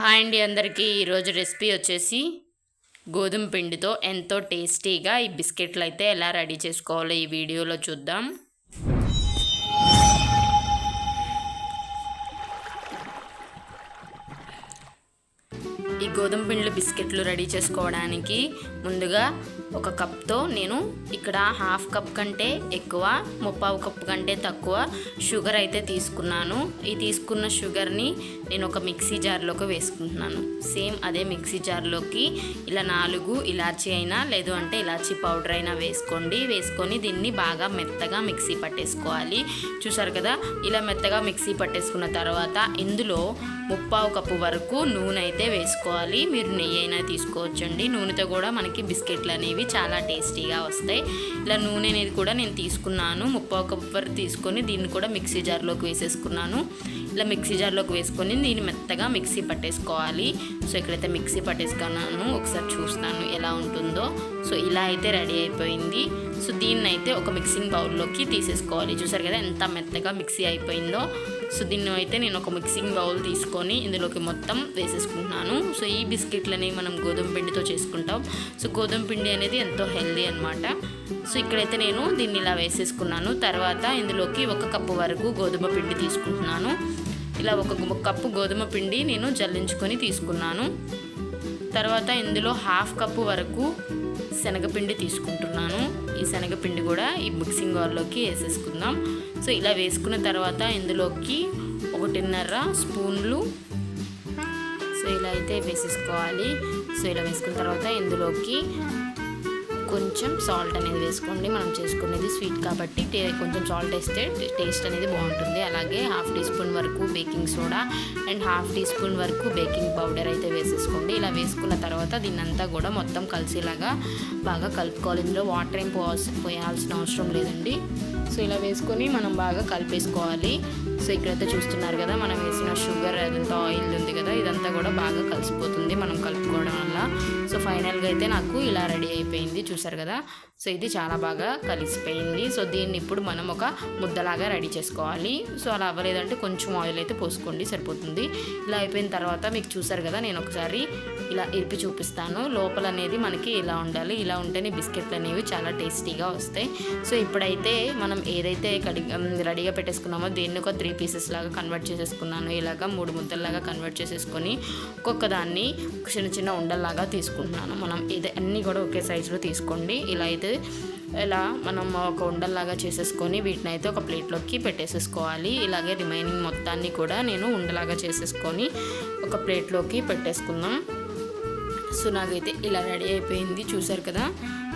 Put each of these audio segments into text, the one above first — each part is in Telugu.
హాయ్ అండి అందరికీ. ఈరోజు రెసిపీ వచ్చేసి గోధుమ పిండితో ఎంతో టేస్టీగా ఈ బిస్కెట్లు అయితే ఎలా రెడీ చేసుకోవాలో ఈ వీడియోలో చూద్దాం. గోధుమ పిండి బిస్కెట్లు రెడీ చేసుకోవడానికి ముందుగా ఒక కప్తో నేను ఇక్కడ హాఫ్ కప్ కంటే ఎక్కువ ముప్పావు కప్ కంటే తక్కువ షుగర్ అయితే తీసుకున్నాను. ఈ తీసుకున్న షుగర్ని నేను ఒక మిక్సీ జార్లోకి వేసుకుంటున్నాను. సేమ్ అదే మిక్సీ జార్లోకి ఇలా నాలుగు ఇలాచీ అయినా లేదు అంటే ఇలాచీ పౌడర్ అయినా వేసుకోండి. వేసుకొని దీన్ని బాగా మెత్తగా మిక్సీ పట్టేసుకోవాలి. చూసారు కదా ఇలా మెత్తగా మిక్సీ పట్టేసుకున్న తర్వాత ఇందులో ముప్పావు కప్పు వరకు నూనె అయితే వేసుకోవాలి. మీరు నెయ్యి అయినా తీసుకోవచ్చండి. నూనెతో కూడా మనకి బిస్కెట్లు అనేవి చాలా టేస్టీగా వస్తాయి. ఇలా నూనె అనేది కూడా నేను తీసుకున్నాను. ముప్పై కప్పర్ తీసుకొని దీన్ని కూడా మిక్సీ జార్లోకి వేసేసుకున్నాను. ఇలా మిక్సీ జార్లోకి వేసుకొని దీన్ని మెత్తగా మిక్సీ పట్టేసుకోవాలి. సో ఇక్కడైతే మిక్సీ పట్టేసుకున్నాను ఒకసారి చూస్తాను ఎలా ఉంటుందో. సో ఇలా అయితే రెడీ అయిపోయింది. సో దీన్ని అయితే ఒక మిక్సింగ్ బౌల్లోకి తీసేసుకోవాలి. చూసారు కదా ఎంత మెత్తగా మిక్సీ అయిపోయిందో. సో దీన్ని అయితే నేను ఒక మిక్సింగ్ బౌల్ తీసుకొని ఇందులోకి మొత్తం వేసేసుకుంటున్నాను. సో ఈ బిస్కెట్లని మనం గోధుమ పిండితో చేసుకుంటాం. సో గోధుమ పిండి అనేది ఎంతో హెల్దీ అనమాట సో ఇక్కడైతే నేను దీన్ని ఇలా వేసేసుకున్నాను. తర్వాత ఇందులోకి ఒక కప్పు వరకు గోధుమ పిండి తీసుకుంటున్నాను. ఇలా ఒక కప్పు గోధుమ పిండి నేను జల్లించుకొని తీసుకున్నాను. తర్వాత ఇందులో హాఫ్ కప్పు వరకు శనగపిండి తీసుకుంటున్నాను. ఈ శనగపిండి కూడా ఈ మిక్సింగ్ బౌల్లోకి వేసేసుకుందాం. సో ఇలా వేసుకున్న తర్వాత ఇందులోకి ఒకటిన్నర స్పూన్లు సో ఇలా అయితే వేసేసుకోవాలి. సో ఇలా వేసుకున్న తర్వాత ఇందులోకి కొంచెం సాల్ట్ అనేది వేసుకోండి. మనం చేసుకునేది స్వీట్ కాబట్టి కొంచెం సాల్ట్ వేస్తే టేస్ట్ అనేది బాగుంటుంది. అలాగే హాఫ్ టీ స్పూన్ వరకు baking soda and half teaspoon వరకు బేకింగ్ పౌడర్ అయితే వేసేసుకోండి. ఇలా వేసుకున్న తర్వాత దీన్నంతా కూడా మొత్తం కలిసేలాగా బాగా కలుపుకోవాలి. ఇందులో వాటర్ ఏం పోయాల్సిన అవసరం లేదండి. సో ఇలా వేసుకొని మనం బాగా కలిపేసుకోవాలి. సో ఇక్కడైతే చూస్తున్నారు కదా మనం వేసిన షుగర్ అదంతా ఆయిల్ ఉంది కదా ఇదంతా కూడా బాగా కలిసిపోతుంది మనం కలుపుకోవడం వల్ల. సో ఫైనల్గా అయితే నాకు ఇలా రెడీ అయిపోయింది. చూసారు కదా? సో ఇది చాలా బాగా కలిసిపోయింది. సో దీన్ని ఇప్పుడు మనం ఒక ముద్దలాగా రెడీ చేసుకోవాలి. సో అలా అవ్వలేదంటే కొంచెం ఆయిల్ అయితే పోసుకోండి సరిపోతుంది. ఇలా అయిపోయిన తర్వాత మీకు చూసారు కదా నేను ఒకసారి ఇలా ఇరిపి చూపిస్తాను. లోపల అనేది మనకి ఇలా ఉండాలి. ఇలా ఉంటేనే బిస్కెట్లు అనేవి చాలా టేస్టీగా వస్తాయి. సో ఇప్పుడైతే మనం ఏదైతే కడి రెడీగా పెట్టేసుకున్నామో దీన్ని ఒక త్రీ పీసెస్ లాగా కన్వర్ట్ చేసేసుకున్నాను. ఇలాగా మూడు ముద్దల్లాగా కన్వర్ట్ చేసేసుకొని ఒక్కొక్క దాన్ని చిన్న చిన్న ఉండల్లాగా తీసుకుంటున్నాను మనం ఇది అన్నీ కూడా ఒకే సైజులో తీసుకోండి. ఇలా అయితే ఇలా మనం ఒక ఉండల్లాగా చేసేసుకొని వీటిని అయితే ఒక ప్లేట్లోకి పెట్టేసేసుకోవాలి. ఇలాగే రిమైనింగ్ మొత్తాన్ని కూడా నేను ఉండలాగా చేసేసుకొని ఒక ప్లేట్లోకి పెట్టేసుకుందాం. సో నాకైతే ఇలా రెడీ అయిపోయింది. చూసారు కదా?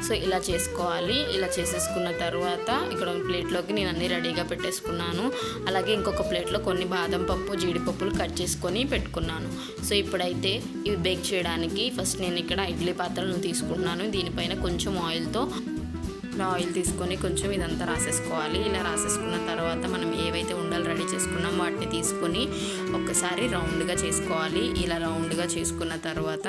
సో ఇలా చేసుకోవాలి. ఇలా చేసేసుకున్న తర్వాత ఇక్కడ ప్లేట్లోకి నేను అన్ని రెడీగా పెట్టేసుకున్నాను. అలాగే ఇంకొక ప్లేట్లో కొన్ని బాదం పప్పు జీడిపప్పులు కట్ చేసుకొని పెట్టుకున్నాను. సో ఇప్పుడైతే ఇవి బేక్ చేయడానికి ఫస్ట్ నేను ఇక్కడ ఇడ్లీ పాత్రను తీసుకుంటున్నాను. దీనిపైన కొంచెం ఆయిల్తో ఆయిల్ తీసుకొని కొంచెం ఇదంతా రాసేసుకోవాలి. ఇలా రాసేసుకున్న తర్వాత మనం ఏవైతే ఉండలు రెడీ చేసుకున్నాం వాటిని తీసుకొని ఒక్కసారి రౌండ్గా చేసుకోవాలి. ఇలా రౌండ్గా చేసుకున్న తర్వాత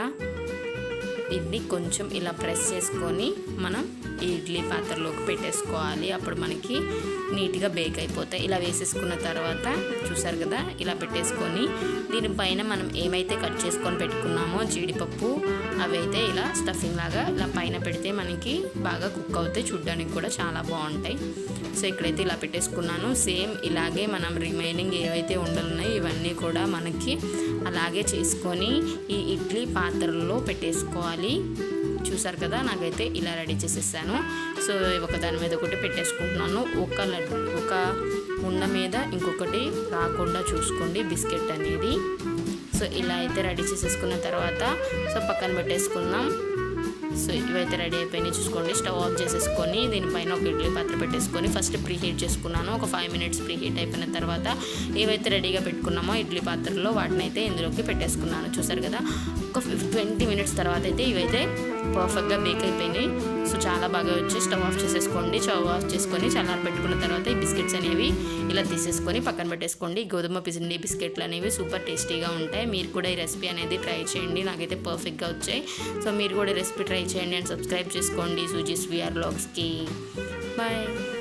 ఇది కొంచెం ఇలా ప్రెస్ చేసుకొని మనం ఈ ఇడ్లీ పాత్రలోకి పెట్టేసుకోవాలి. అప్పుడు మనకి నీట్గా బేక్ అయిపోతాయి. ఇలా వేసేసుకున్న తర్వాత చూసారు కదా ఇలా పెట్టేసుకొని దీనిపైన మనం ఏమైతే కట్ చేసుకొని పెట్టుకున్నామో జీడిపప్పు అవి అయితే ఇలా స్టఫింగ్ లాగా ఇలా పైన పెడితే మనకి బాగా కుక్ అవుతాయి. చూడ్డానికి కూడా చాలా బాగుంటాయి. సో ఇక్కడైతే ఇలా పెట్టేసుకున్నాను. సేమ్ ఇలాగే మనం రిమైనింగ్ ఏవైతే ఉండలున్నాయో ఇవన్నీ కూడా మనకి అలాగే చేసుకొని ఈ ఇడ్లీ పాత్రలో పెట్టేసుకోవాలి. చూసారు కదా నాకైతే ఇలా రెడీ చేసేసాను. సో ఒక దాని మీద ఒకటి పెట్టేసుకుంటున్నాను. ఒక ఒక ఉండ మీద ఇంకొకటి రాకుండా చూసుకోండి బిస్కెట్ అనేది. సో ఇలా అయితే రెడీ చేసేసుకున్న తర్వాత సో పక్కన పెట్టేసుకుందాం. సో ఇవైతే రెడీ అయిపోయినాయి చూసుకోండి స్టవ్ ఆఫ్ చేసేసుకొని దీనిపైన ఒక ఇడ్లీ పాత్ర పెట్టేసుకొని ఫస్ట్ ప్రీ హీట్ చేసుకున్నాను. ఒక ఫైవ్ మినిట్స్ ప్రీ హీట్ అయిపోయిన తర్వాత ఏవైతే రెడీగా పెట్టుకున్నామో ఇడ్లీ పాత్రలో వాటిని అయితే ఇందులోకి పెట్టేసుకున్నాను. చూసారు కదా ఒక ట్వంటీ మినిట్స్ తర్వాత అయితే ఇవైతే పర్ఫెక్ట్గా బేక్ అయిపోయినాయి. సో చాలా బాగా వచ్చి స్టవ్ ఆఫ్ చేసేసుకోండి. స్టవ్ ఆఫ్ చేసుకొని చల్లారి పెట్టుకున్న తర్వాత ఈ బిస్కెట్స్ అనేవి ఇలా తీసేసుకొని పక్కన పెట్టేసుకోండి. గోధుమ పిసిండి బిస్కెట్లు అనేవి సూపర్ టేస్టీగా ఉంటాయి. మీరు కూడా ఈ రెసిపీ అనేది ట్రై చేయండి. నాకైతే పర్ఫెక్ట్గా వచ్చాయి. సో మీరు కూడా రెసిపీ ట్రై చేయండి అండ్ సబ్స్క్రైబ్ చేసుకోండి. సూజీస్ విఆర్ బ్లాగ్స్కి. బాయ్.